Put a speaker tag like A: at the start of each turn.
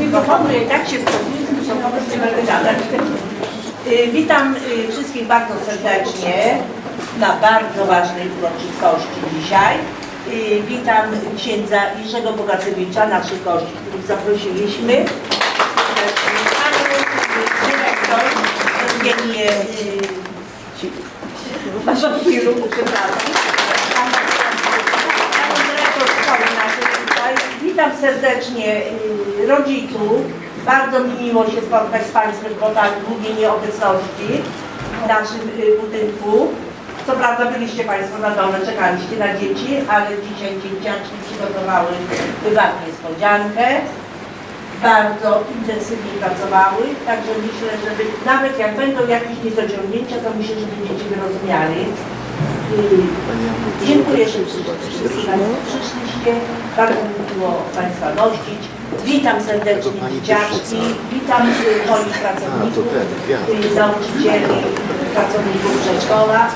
A: mikrofonu, ja i tak się to są nie będę gadać. Witam y, wszystkich bardzo serdecznie na bardzo ważnej uroczystości dzisiaj. Y, Witam księdza Jerzego Bogacewicza, naszych gości, których zaprosiliśmy. Panią dyrektor Eugenię Waszowskiru, przepraszam. Witam serdecznie y, rodziców. Bardzo mi miło się spotkać z Państwem po tak długiej nieobecności w naszym y, budynku. Co prawda byliście Państwo na dole, czekaliście na dzieci, ale dzisiaj dzieciaczki przygotowały chyba niespodziankę. Bardzo intensywnie pracowały, także myślę, że nawet jak będą jakieś niedociągnięcia, to myślę, że będziecie wyrozumiali. Dziękuję, że wszyscy Bardzo mi miło Państwa gościć. Witam serdecznie dzieciaczki, witam moich pracowników, nauczycieli, pracowników przedszkola.